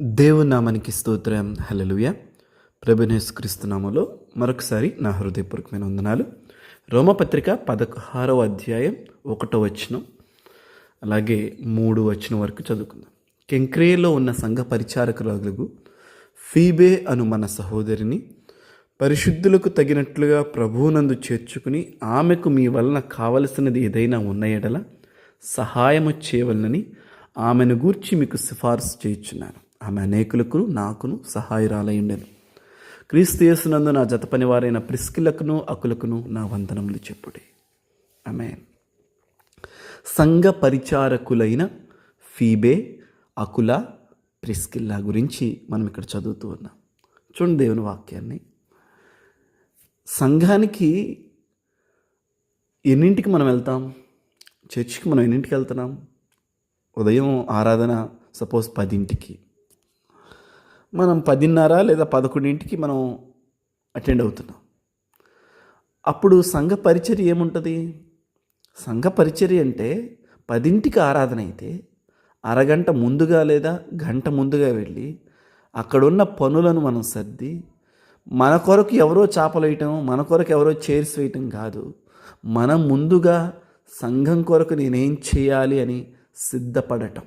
దేవుని నామానికి స్తోత్రం హలలుయ ప్రభునేసుక్రీస్తునామలో మరొకసారి నా హృదయపూర్వకమైన వందనాలు. రోమపత్రిక పదహారవ అధ్యాయం ఒకటో వచనం అలాగే మూడు వచనం వరకు చదువుకుందాం. కెంక్రేలో ఉన్న సంఘ పరిచారకురాలకు ఫీబే అను మన సహోదరిని పరిశుద్ధులకు తగినట్లుగా ప్రభువునందు చేర్చుకుని ఆమెకు మీ వలన కావలసినది ఏదైనా ఉన్న ఎడల సహాయము చేయవలనని ఆమెను గూర్చి మీకు సిఫార్సు చేయించున్నాను. ఆమె అనేకులకు నాకును సహాయరాలయ్యుండెను క్రీస్తు యేసునందు నా జత పనివారైన ప్రిస్కిలకును అకులకును నా వందనములు చెప్పుడే. ఆమె సంఘ పరిచారకులైన ఫీబే అకుల ప్రిస్కిల్లా గురించి మనం ఇక్కడ చదువుతూ ఉన్నాం. చూడండి దేవుని వాక్యాన్ని. సంఘానికి ఎన్నింటికి మనం వెళ్తాం? చర్చికి మనం ఎన్నింటికి వెళ్తున్నాం? ఉదయం ఆరాధన సపోజ్ పదింటికి. మనం పదిన్నర లేదా పదకొండింటికి మనం అటెండ్ అవుతున్నాం. అప్పుడు సంఘ పరిచర్య ఏముంటుంది? సంఘ పరిచర్య అంటే పదింటికి ఆరాధన అయితే అరగంట ముందుగా లేదా గంట ముందుగా వెళ్ళి అక్కడున్న పనులను మనం సర్ది మన కొరకు ఎవరో చేపలు వేయటం మన కొరకు ఎవరో చైర్స్ వేయటం కాదు. మనం ముందుగా సంఘం కొరకు నేనేం చేయాలి అని సిద్ధపడటం.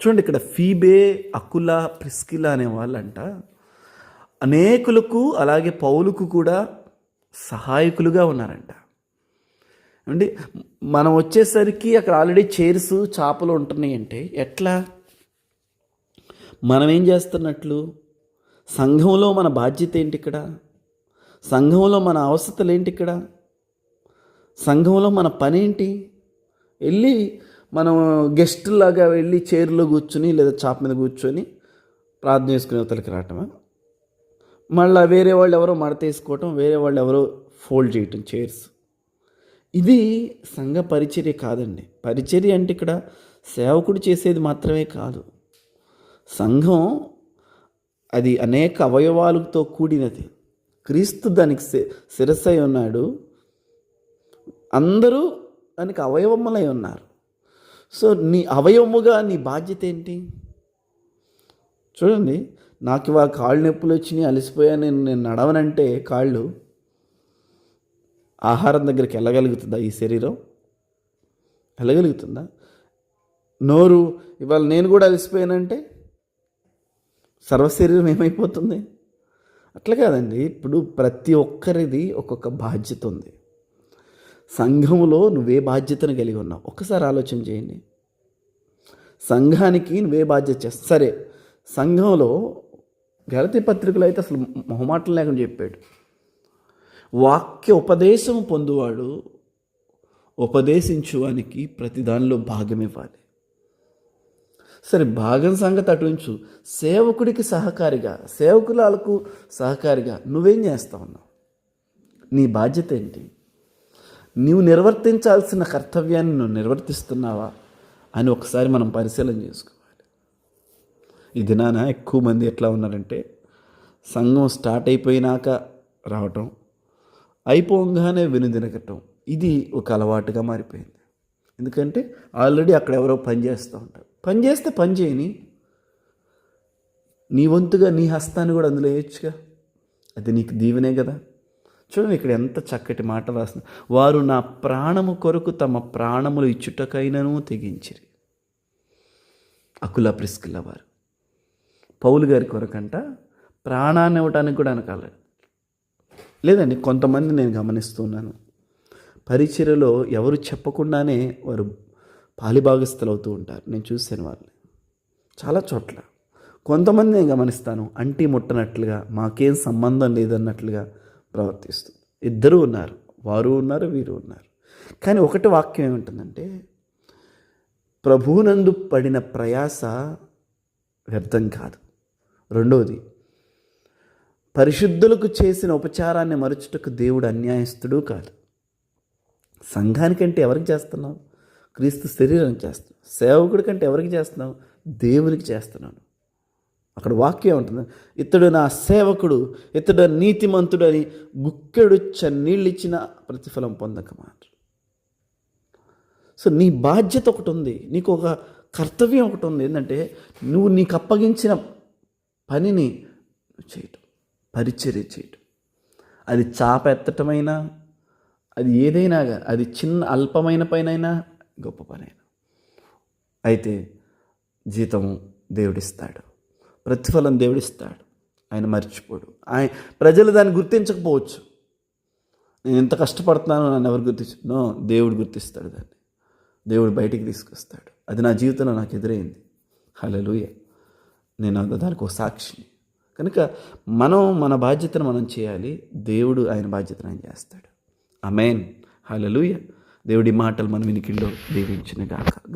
చూడండి ఇక్కడ ఫీబే అకుల ప్రిస్కిల అనే వాళ్ళంట. అనేకులకు అలాగే పౌలుకు కూడా సహాయకులుగా ఉన్నారంట. అంటే మనం వచ్చేసరికి అక్కడ ఆల్రెడీ చైర్స్ చేపలు ఉంటున్నాయి అంటే ఎట్లా? మనం ఏం చేస్తున్నట్లు? సంఘంలో మన బాధ్యత ఏంటి ఇక్కడ? సంఘంలో మన అవసరతలు ఏంటి ఇక్కడ? సంఘంలో మన పని ఏంటి? వెళ్ళి మనం గెస్ట్ లాగా వెళ్ళి చైర్లో కూర్చొని లేదా చాప్ మీద కూర్చొని ప్రార్థన చేసుకునే అవతలకి రావటమా? మళ్ళీ వేరే వాళ్ళు ఎవరో మడతేసుకోవటం వేరే వాళ్ళు ఎవరో ఫోల్డ్ చేయటం చైర్స్ ఇది సంఘ పరిచర్య కాదండి. పరిచర్య అంటే ఇక్కడ సేవకుడు చేసేది మాత్రమే కాదు. సంఘం అది అనేక అవయవాలతో కూడినది. క్రీస్తు దానికి శిరస్సై ఉన్నాడు. అందరూ దానికి అవయవములై ఉన్నారు. సో నీ అవయవముగా నీ బాధ్యత ఏంటి? చూడండి నాకు ఇవాళ కాళ్ళు నొప్పులు వచ్చినాయి అలసిపోయా నేను నేను నడవనంటే కాళ్ళు ఆహారం దగ్గరికి వెళ్ళగలుగుతుందా ఈ శరీరం? వెళ్ళగలుగుతుందా? నోరు ఇవాళ నేను కూడా అలసిపోయానంటే సర్వశరీరం ఏమైపోతుంది? అట్లా కాదండి ఇప్పుడు ప్రతి ఒక్కరిది ఒక్కొక్క బాధ్యత ఉంది. సంఘములో నువ్వే బాధ్యతను కలిగి ఉన్నావు. ఒక్కసారి ఆలోచన చేయండి. సంఘానికి నువ్వే బాధ్యత చేస్తావు. సరే సంఘంలో గలతి పత్రికలు అయితే అసలు మొహమాటం లేకుండా చెప్పాడు. వాక్య ఉపదేశం పొందువాడు ఉపదేశించువానికి ప్రతి దానిలో భాగం ఇవ్వాలి. సరే భాగం సంగతి అటుంచు సేవకుడికి సహకారిగా సేవకులకు సహకారిగా నువ్వేం చేస్తా ఉన్నావు? నీ బాధ్యత ఏంటి? నీవు నిర్వర్తించాల్సిన కర్తవ్యాన్ని నువ్వు నిర్వర్తిస్తున్నావా అని ఒకసారి మనం పరిశీలన చేసుకోవాలి. ఈ దినాన ఎక్కువ మంది ఎట్లా ఉన్నారంటే సంఘం స్టార్ట్ అయిపోయినాక రావటం అయిపోగానే వెనుదినగటం ఇది ఒక అలవాటుగా మారిపోయింది. ఎందుకంటే ఆల్రెడీ అక్కడ ఎవరో పని చేస్తూ ఉంటారు. పని చేస్తే పని చేయని నీ వంతుగా నీ హస్తాన్ని కూడా అందులో వేయచ్చుగా? అది నీకు దీవెనే కదా. చూడండి ఇక్కడ ఎంత చక్కటి మాట రాసిన వారు నా ప్రాణము కొరకు తమ ప్రాణములు ఇచ్చుటకైనను తెగించిరి. అకుల ప్రిస్కిల్ల వారు. పౌలు గారి కొరకంట ప్రాణాన్ని ఇవ్వటానికి కూడా అనకాలేదు లేదండి కొంతమంది నేను గమనిస్తున్నాను. పరిచర్యలో ఎవరు చెప్పకుండానే వారు పాలిభాగస్థులు అవుతూ ఉంటారు. నేను చూశాను వాళ్ళని. చాలా చోట్ల. కొంతమంది నేను గమనిస్తాను అంటి ముట్టనట్లుగా మాకేం సంబంధం లేదన్నట్లుగా ప్రవర్తిస్తుంది. ఇద్దరు ఉన్నారు వారు ఉన్నారు వీరు ఉన్నారు. కానీ ఒకటి వాక్యం ఏముంటుందంటే ప్రభువునందు పడిన ప్రయాస వ్యర్థం కాదు. రెండవది పరిశుద్ధులకు చేసిన ఉపచారాన్ని మరుచుటకు దేవుడు అన్యాయస్తుడు కాదు. సంఘానికంటే ఎవరికి చేస్తున్నావు? క్రీస్తు శరీరానికి చేస్తున్నావు. సేవకుడి కంటే ఎవరికి చేస్తున్నావు? దేవునికి చేస్తున్నాను. అక్కడ వాక్యం ఉంటుంది. ఇతడు నా సేవకుడు ఇతడు నీతిమంతుడు అని గుక్కెడు నీళ్ళు ఇచ్చిన ప్రతిఫలం పొందక మాట సో నీ బాధ్యత ఒకటి ఉంది నీకు ఒక కర్తవ్యం ఒకటి ఉంది. ఏంటంటే నువ్వు నీకు అప్పగించిన పనిని చేయటం పరిచర్య చేయటం. అది చాప ఎత్తటమైనా అది ఏదైనా అది చిన్న అల్పమైన పనైనా గొప్ప పనైనా. అయితే జీతము దేవుడిస్తాడు. ప్రతిఫలం దేవుడిస్తాడు. ఆయన మర్చిపోడు. ఆయన ప్రజలు దాన్ని గుర్తించకపోవచ్చు. నేను ఎంత కష్టపడుతున్నానో నన్ను ఎవరు గుర్తించు దేవుడు గుర్తిస్తాడు దాన్ని. దేవుడు బయటికి తీసుకొస్తాడు. అది నా జీవితంలో నాకు ఎదురైంది. హలలుయ నేను దానికి ఒక సాక్షిని. కనుక మనం మన బాధ్యతను మనం చేయాలి. దేవుడు ఆయన బాధ్యతను ఆయన చేస్తాడు. అమేన్ హలలుయ దేవుడి మాటలు మన వినికిల్లో దీవించిన గాక.